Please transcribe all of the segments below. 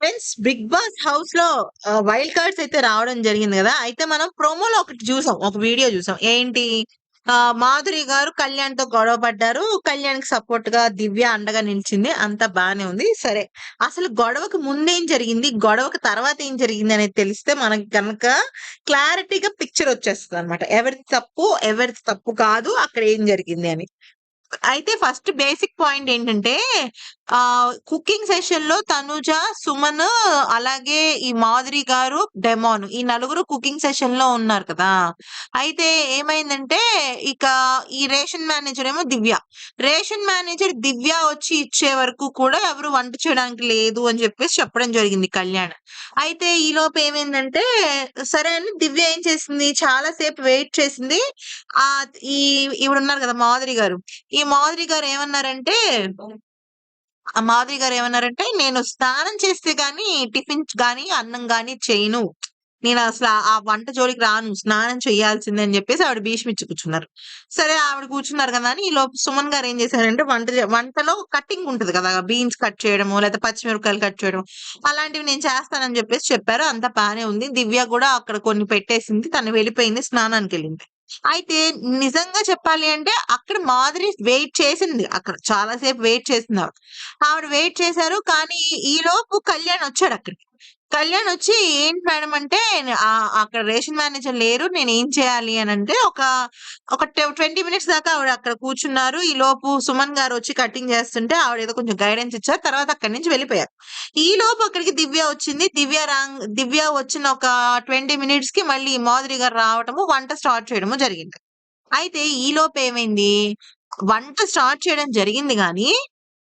Friends big Boss హౌస్లో wild cards అయితే రావడం జరిగింది కదా? అయితే మనం ప్రోమోలో ఒకటి చూసాం ఒక వీడియో చూసాం. ఏంటి? ఆ మాధురి గారు కళ్యాణ్తో గొడవ పడ్డారు. కళ్యాణ్కి సపోర్ట్గా దివ్య అండగా నిలిచింది. అంతా బానే ఉంది. సరే అసలు గొడవకు ముందేం జరిగింది? గొడవకు తర్వాత ఏం జరిగింది అనేది తెలిస్తే మనకి కనుక క్లారిటీగా పిక్చర్ వచ్చేస్తుంది అనమాట ఎవరిది తప్పు? ఎవరిది తప్పు కాదు? అక్కడ ఏం జరిగింది అని. అయితే ఫస్ట్ బేసిక్ పాయింట్ ఏంటంటే ఆ కుకింగ్ సెషన్లో తనుజ సుమన్ అలాగే ఈ మాధురి గారు డెమోన్ ఈ నలుగురు కుకింగ్ సెషన్లో ఉన్నారు కదా. అయితే ఏమైందంటే ఇక ఈ రేషన్ మేనేజర్ ఏమో దివ్య. రేషన్ మేనేజర్ దివ్య వచ్చి ఇచ్చే వరకు కూడా ఎవరు వంట చేయడానికి లేదు అని చెప్పేసి చెప్పడం జరిగింది కళ్యాణ్. అయితే ఈ లోపు ఏమైందంటే సరే అని దివ్య ఏం చేసింది? చాలా సేపు వెయిట్ చేసింది. ఆ ఈ ఈవిడ ఉన్నారు కదా మాధురి గారు. ఈ మాధురి గారు ఏమన్నారంటే ఆ మాధురి గారు ఏమన్నారంటే నేను స్నానం చేస్తే గాని టిఫిన్ గాని అన్నం గాని చేయను. నేను అసలు ఆ- వంట జోలికి రాను. స్నానం చేయాల్సిందే అని చెప్పేసి ఆవిడ భీష్మిచ్చి కూర్చున్నారు. సరే ఆవిడ కూర్చున్నారు కదా అని ఈ లోపు సుమన్ గారు ఏం చేశారంటే వంట వంటలో కట్టింగ్ ఉంటది కదా బీన్స్ కట్ చేయడము లేదా పచ్చిమిరపకాయలు కట్ చేయడం అలాంటివి నేను చేస్తానని చెప్పేసి చెప్పారు. అంత బానే ఉంది. దివ్య కూడా అక్కడ కొన్ని పెట్టేసింది. తను వెళ్ళిపోయింది స్నానానికి వెళ్ళింది. అయితే నిజంగా చెప్పాలి అంటే అక్కడ మాధురి వెయిట్ చేసింది. అక్కడ చాలా సేపు వెయిట్ చేసింది ఆవిడ. ఆవిడ వెయిట్ చేశారు కానీ ఈ లోపు కళ్యాణ్ వచ్చాడు అక్కడికి. కళ్యాణ్ వచ్చి ఏంటి మేడం అంటే అక్కడ రేషన్ మేనేజర్ లేరు నేను ఏం చేయాలి అని అంటే ఒక ఒక ట్వంటీ మినిట్స్ దాకా ఆవిడ అక్కడ కూర్చున్నారు. ఈ లోపు సుమన్ గారు వచ్చి కటింగ్ చేస్తుంటే ఆవిడ ఏదో కొంచెం గైడెన్స్ ఇచ్చారు. తర్వాత అక్కడి నుంచి వెళ్ళిపోయారు. ఈ లోపు అక్కడికి దివ్య వచ్చింది. దివ్య రాంగ్ దివ్య వచ్చిన ఒక ట్వంటీ మినిట్స్కి మళ్ళీ మాధురి గారు రావటము వంట స్టార్ట్ చేయడము జరిగింది. అయితే ఈ లోపు ఏమైంది? వంట స్టార్ట్ చేయడం జరిగింది కానీ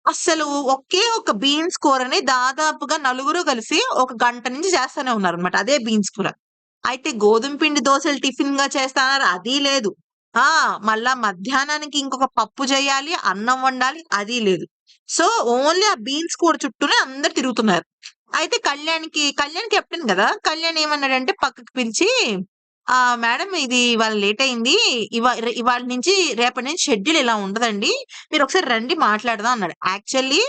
అసలు ఒకే ఒక బీన్స్ కూరని దాదాపుగా నలుగురు కలిసి ఒక గంట నుంచి చేస్తూనే ఉన్నారు అనమాట అదే బీన్స్ కూర. అయితే గోధుమ పిండి దోశలు టిఫిన్గా చేస్తాన్నారు అది లేదు. ఆ! మళ్ళా మధ్యాహ్నానికి ఇంకొక పప్పు చేయాలి అన్నం వండాలి అది లేదు. సో ఓన్లీ ఆ బీన్స్ కూర చుట్టూనే అందరు తిరుగుతున్నారు. అయితే కళ్యాణ్కి కళ్యాణ్ కెప్టెన్ కదా! కళ్యాణ్ ఏమన్నాడంటే పక్కకి పిలిచి ఆ మేడం ఇది ఇవాళ లేట్ అయింది. ఇవా ఇవాళ నుంచి రేపటి నుంచి షెడ్యూల్ ఇలా ఉండదండి. మీరు ఒకసారి రండి మాట్లాడదాం అన్నాడు. యాక్చువల్లీ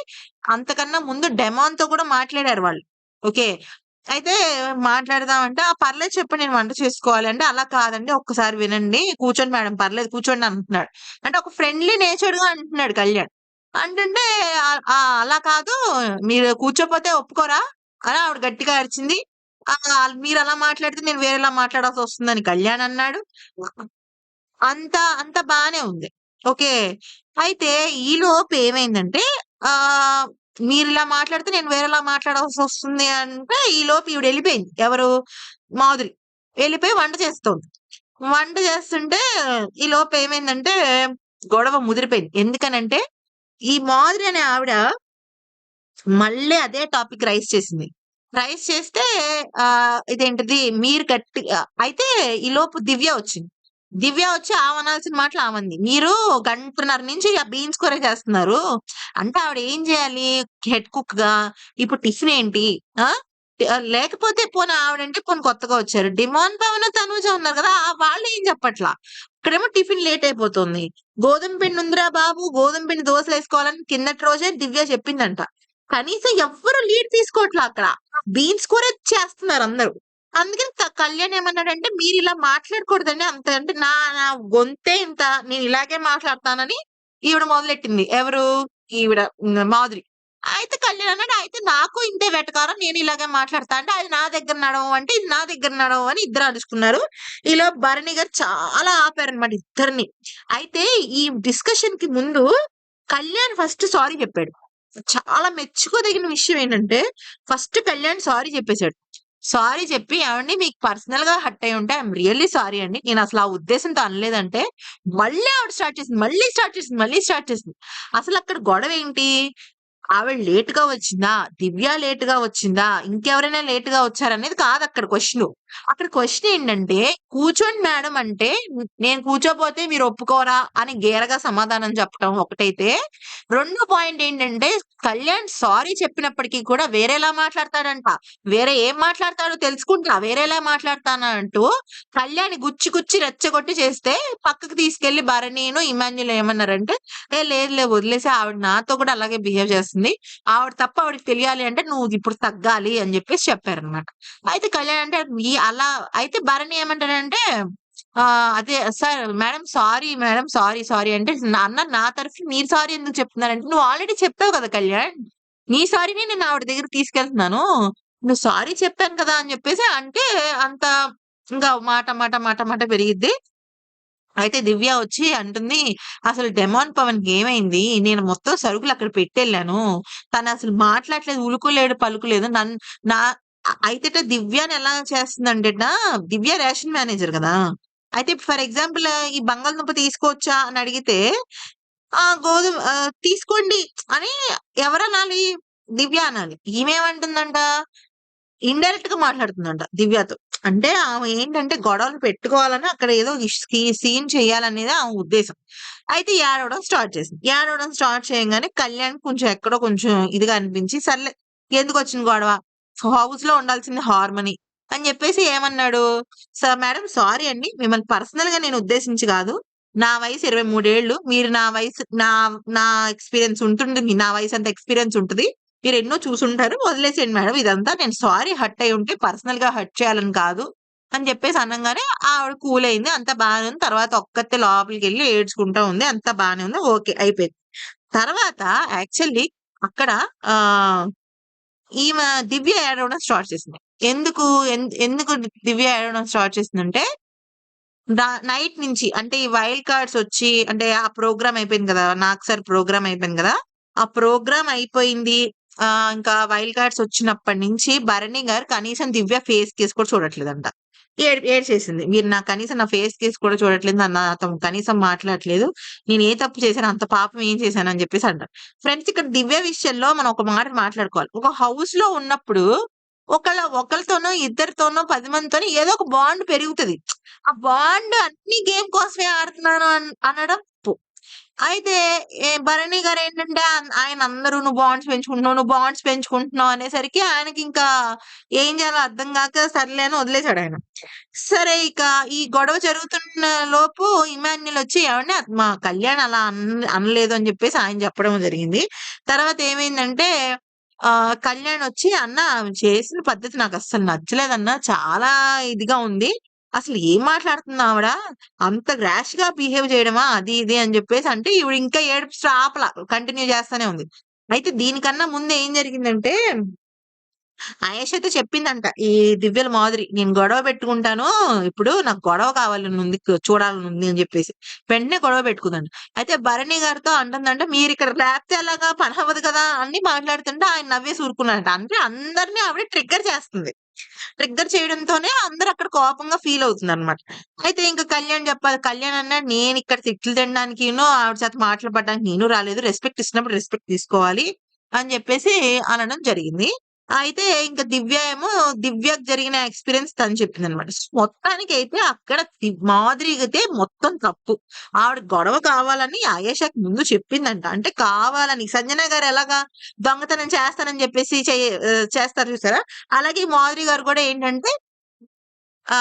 అంతకన్నా ముందు డెమాన్తో కూడా మాట్లాడారు వాళ్ళు. ఓకే. అయితే మాట్లాడదాం అంటే ఆ పర్లేదు చెప్పి నేను వంట చేసుకోవాలి అంటే అలా కాదండి ఒక్కసారి వినండి. కూర్చోండి మేడం పర్లేదు కూర్చోండి అంటున్నాడు. అంటే ఒక ఫ్రెండ్లీ నేచర్గా అంటున్నాడు కళ్యాణ్. అంటుంటే అలా కాదు మీరు కూర్చోపోతే ఒప్పుకోరా అని ఆవిడ గట్టిగా అరిచింది. "ఆ, మీరు అలా మాట్లాడితే నేను వేరేలా మాట్లాడాల్సి వస్తుందని కళ్యాణ్ అన్నాడు. అంత అంత బానే ఉంది. ఓకే. అయితే ఈ లోపు ఏమైందంటే ఆ మీరు ఇలా మాట్లాడితే నేను వేరేలా మాట్లాడాల్సి వస్తుంది అంటే ఈ లోపు ఈవిడ వెళ్ళిపోయింది. ఎవరు? మాధురి. వెళ్ళిపోయి వంట చేస్తుంది. వంట చేస్తుంటే ఈ లోపు ఏమైందంటే గొడవ ముదిరిపోయింది. ఎందుకనంటే ఈ మాధురి అనే ఆవిడ మళ్ళీ అదే టాపిక్ రైస్ చేసింది. రైస్ చేస్తే ఆ ఇదేంటిది మీరు గట్టి అయితే ఈ లోపు దివ్య వచ్చింది. దివ్య వచ్చి ఆవనాల్సిన మాటలు ఆమంది. మీరు గంటన్నర నుంచి ఆ బీన్స్ కూర చేస్తున్నారు. అంటే ఆవిడ ఏం చేయాలి? హెడ్ కుక్గా ఇప్పుడు టిఫిన్ ఏంటి? ఆ? లేకపోతే పోనీ ఆవిడంటే పోనీ కొత్తగా వచ్చారు. డిమాన్ పవన్ తనూజ ఉన్నారు కదా ఆ వాళ్ళు ఏం చెప్పట్లా? ఇక్కడేమో టిఫిన్ లేట్ అయిపోతుంది. గోధుమ పిండి ఉందిరా బాబు గోధుమ పిండి దోశలు వేసుకోవాలని కిందటి రోజే దివ్య చెప్పిందంట. కనీసం ఎవ్వరు లీడ్ తీసుకోవట్లా అక్కడ. బీన్స్ కూర చేస్తున్నారు అందరూ. అందుకని కళ్యాణ్ ఏమన్నాడంటే మీరు ఇలా మాట్లాడకూడదండి. అంత అంటే నా నా గొంతే ఇంత నేను ఇలాగే మాట్లాడతానని ఈవిడ మొదలెట్టింది. ఎవరు? ఈవిడ మాధురి. అయితే కళ్యాణ్ అన్నాడు అయితే నాకు ఇంతే వెటకారం. నేను ఇలాగే మాట్లాడతా అంటే అది నా దగ్గర నడవం అంటే ఇది నా దగ్గర నడవం అని ఇద్దరు అడుచుకున్నారు ఇలా భరణి గారు చాలా ఆపారనమాట ఇద్దరిని. అయితే ఈ డిస్కషన్కి ముందు కళ్యాణ్ ఫస్ట్ సారీ చెప్పాడు. చాలా మెచ్చుకోదగిన విషయం ఏంటంటే ఫస్ట్ కళ్యాణ్ సారీ చెప్పేశాడు. సారీ చెప్పి ఏమండి మీకు పర్సనల్గా హట్ అయి ఉంటే ఐఎమ్ రియల్లీ సారీ అండి. నేను అసలు ఆ ఉద్దేశంతో అనలేదంటే మళ్ళీ ఆవిడ స్టార్ట్ చేసింది మళ్ళీ స్టార్ట్ చేసింది మళ్ళీ స్టార్ట్ చేసింది. అసలు అక్కడ గొడవ ఏంటి? ఆవిడ లేట్గా వచ్చిందా? దివ్య లేట్గా వచ్చిందా? ఇంకెవరైనా లేట్గా వచ్చారనేది కాదు అక్కడ క్వశ్చన్. అక్కడ క్వశ్చన్ ఏంటంటే కూర్చోండి మేడం అంటే నేను కూర్చోపోతే మీరు ఒప్పుకోరా? అని గేరగా సమాధానం చెప్పడం ఒకటైతే. రెండో పాయింట్ ఏంటంటే కళ్యాణ్ సారీ చెప్పినప్పటికీ కూడా వేరేలా మాట్లాడతాడంట. వేరే ఏం మాట్లాడతాడో తెలుసుకుంటా వేరేలా మాట్లాడతానా అంటూ కళ్యాణ్ గుచ్చి గుచ్చి రెచ్చగొట్టి చేస్తే పక్కకు తీసుకెళ్ళి భరణీను ఇమాన్యుల్ ఏమన్నారంటే ఏ లేదు లేదు వదిలేసి ఆవిడ నాతో కూడా అలాగే బిహేవ్ చేస్తుంది. ఆవిడ తప్ప ఆవిడకి తెలియాలి అంటే నువ్వు ఇప్పుడు తగ్గాలి అని చెప్పేసి చెప్పారనమాట అయితే కళ్యాణ్ అంటే ఈ అలా అయితే భరణి ఏమంటాడంటే ఆ అదే sir madam sorry madam sorry sorry అంటే అన్న నా తరఫు మీరు సారీ ఎందుకు చెప్తున్నారంటే నువ్వు ఆల్రెడీ చెప్పావు కదా కళ్యాణ్ నీ సారీని నేను ఆవిడ దగ్గర తీసుకెళ్తున్నాను నువ్వు సారీ చెప్పాను కదా అని చెప్పేసి అంటే అంత ఇంకా మాట మాట మాట మాట పెరిగిద్ది. అయితే దివ్య వచ్చి అంటుంది అసలు డెమాన్ పవన్ ఏమైంది? నేను మొత్తం సరుకులు అక్కడ పెట్టెళ్ళాను. తను అసలు మాట్లాడలేదు ఉలుకులేడు పలుకులేదు. నన్ను నా అయితే దివ్యాని ఎలా చేస్తుందంటే దివ్య రేషన్ మేనేజర్ కదా. అయితే ఫర్ ఎగ్జాంపుల్ ఈ బంగాళదుంప తీసుకోవచ్చా అని అడిగితే ఆ గోధుమ తీసుకోండి అని ఎవరనాలి దివ్య అనాలి. ఈమెమంటుందంట ఇండైరెక్ట్గా మాట్లాడుతుందంట దివ్యతో. అంటే ఆమె ఏంటంటే గొడవలు పెట్టుకోవాలని అక్కడ ఏదో సీన్ చేయాలనేది ఆమె ఉద్దేశం. అయితే ఏడవడం స్టార్ట్ చేసింది. ఏడవడం స్టార్ట్ చేయగానే కళ్యాణ్ కొంచెం ఎక్కడో కొంచెం ఇదిగా అనిపించి సర్లే ఎందుకు వచ్చిన గొడవ? హౌస్లో ఉండాల్సింది హార్మనీ. అని చెప్పేసి ఏమన్నాడు? సార్ మేడం సారీ అండి. మిమ్మల్ని పర్సనల్గా నేను ఉద్దేశించి కాదు. నా వయసు ఇరవై మూడేళ్ళు మీరు నా వయసు నా నా ఎక్స్పీరియన్స్ ఉంటుంది మీ- నా వయసు అంత ఎక్స్పీరియన్స్ ఉంటుంది. మీరు ఎన్నో చూసుంటారు. వదిలేసేయండి మేడం. ఇదంతా నేను సారీ హట్ అయి ఉంటే పర్సనల్గా హట్ చేయాలని కాదు. అని చెప్పేసి అనగానే ఆవిడ కూల్ అయింది. అంత బాగానే ఉంది. తర్వాత ఒక్కతే లోపలికి వెళ్ళి ఏడ్చుకుంటా ఉంది. అంత బాగానే ఉంది. ఓకే అయిపోయింది. తర్వాత యాక్చువల్లీ అక్కడ ఆ ఈమె దివ్య ఏడవడం స్టార్ట్ చేసింది. ఎందుకు? ఎందుకు దివ్య ఏడవడం స్టార్ట్ చేసిందంటే నైట్ నుంచి అంటే ఈ వైల్డ్ కార్డ్స్ వచ్చి అంటే ఆ ప్రోగ్రామ్ అయిపోయింది కదా నాకు సార్ ప్రోగ్రామ్ అయిపోయింది కదా ఆ ప్రోగ్రామ్ అయిపోయింది. ఆ ఇంకా వైల్డ్ కార్డ్స్ వచ్చినప్పటి నుంచి భరణి గారు కనీసం దివ్య ఫేస్ కేసు కూడా చూడట్లేదంట. ఏడ్ ఏడ్చేసింది. మీరు నా కనీసం నా ఫేస్ కేసు కూడా చూడట్లేదు అన్న అతను కనీసం మాట్లాడట్లేదు. నేను ఏ తప్పు చేశాను అంత పాపం ఏం చేశాను అని చెప్పేసి అంటారు. ఫ్రెండ్స్ ఇక్కడ దివ్య విషయంలో మనం ఒక మాట మాట్లాడుకోవాలి. ఒక హౌస్లో ఉన్నప్పుడు ఒకళ్ళ ఒకరితోనో ఇద్దరితోనో పది మందితోనో ఏదో ఒక బాండ్ పెరుగుతది. ఆ బాండ్ అన్ని గేమ్ కోసమే ఆడుతున్నాను అనడం అయితే ఏ భరణి గారు ఏంటంటే ఆయన అందరూ నువ్వు బాండ్స్ పెంచుకుంటున్నావు నువ్వు బాండ్స్ పెంచుకుంటున్నావు అనేసరికి ఆయనకి ఇంకా ఏం చేయాలో అర్థం కాక సర్లే అని వదిలేశాడు ఆయన. సరే ఇక ఈ గొడవ జరుగుతున్న లోపు ఇమాన్యుల్ వచ్చి ఏమంటే మా కళ్యాణ్ అలా అన్- అనలేదు అని చెప్పేసి ఆయన చెప్పడం జరిగింది. తర్వాత ఏమైందంటే ఆ కళ్యాణ్ వచ్చి అన్న చేసిన పద్ధతి నాకు అస్సలు నచ్చలేదన్న చాలా ఇదిగా ఉంది. అసలు ఏం మాట్లాడుతుంది ఆవిడ అంత ర్యాష్గా బిహేవ్ చేయడమా? అది ఇది అని చెప్పేసి అంటే ఈవిడ ఇంకా ఏడుపు ఆపల. కంటిన్యూ చేస్తానే ఉంది. అయితే దీనికన్నా ముందు ఏం జరిగిందంటే ఆయేష్ అయితే చెప్పిందంట ఈ దివ్యల మాదిరి నేను గొడవ పెట్టుకుంటాను. ఇప్పుడు నాకు గొడవ కావాలని ఉంది చూడాలని ఉంది అని చెప్పేసి వెంటనే గొడవ పెట్టుకుందండి అయితే భరణి గారితో అంటుందంటే మీరు ఇక్కడ లేపితే ఎలాగా పని అవ్వదు కదా అని మాట్లాడుతుంటే ఆయన నవ్వేసి ఊరుకున్నాడంట అంటే అందరినీ ఆవిడ ట్రిగ్గర్ చేస్తుంది. ట్రిగ్గర్ చేయడంతోనే అందరు అక్కడ కోపంగా ఫీల్ అవుతుంది అనమాట అయితే ఇంకా కళ్యాణ్ చెప్పాలి కళ్యాణ్ అన్న నేను ఇక్కడ తిట్లు తినడానికి ఆవిడ చేత మాట్లాడడానికి నేను రాలేదు. రెస్పెక్ట్ ఇచ్చినప్పుడు రెస్పెక్ట్ తీసుకోవాలి అని చెప్పేసి అనడం జరిగింది. అయితే ఇంకా దివ్య ఏమో దివ్యకు జరిగిన ఎక్స్పీరియన్స్ తను చెప్పింది అనమాట మొత్తానికి అయితే అక్కడ అయితే మొత్తం తప్పు. ఆవిడ గొడవ కావాలని ఆయేషాకి ముందు చెప్పిందంట. అంటే కావాలని. సంజన గారు ఎలాగా దొంగతనం చేస్తానని చెప్పేసి చేస్తారు చూసారా? అలాగే మాధురి గారు కూడా ఏంటంటే ఆ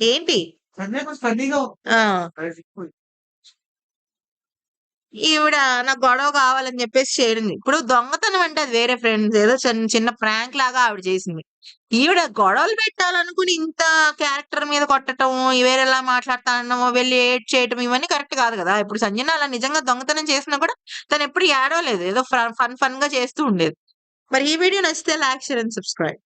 ఏంటి సంజయ్ కొంచెం ఫన్నీగా ఆ ఉంది. ఈవిడ నాకు గొడవ కావాలని చెప్పేసి చేయడం ఇప్పుడు దొంగతనం అంటే అది వేరే ఫ్రెండ్స్ ఏదో చిన్న చిన్న ప్రాంక్ లాగా ఆవిడ చేసింది. ఈవిడ గొడవలు పెట్టాలనుకుని ఇంత క్యారెక్టర్ మీద కొట్టడం వేరేలా మాట్లాడతానో వెళ్ళి ఏడ్ చేయటం ఇవన్నీ కరెక్ట్ కాదు కదా. ఇప్పుడు సంజన అలా నిజంగా దొంగతనం చేసినా కూడా తను ఎప్పుడు ఏడవలేదు. ఏదో ఫన్ ఫన్గా చేస్తూ ఉండేది. మరి ఈ వీడియో నచ్చితే లైక్ షేర్ అండ్ సబ్స్క్రైబ్.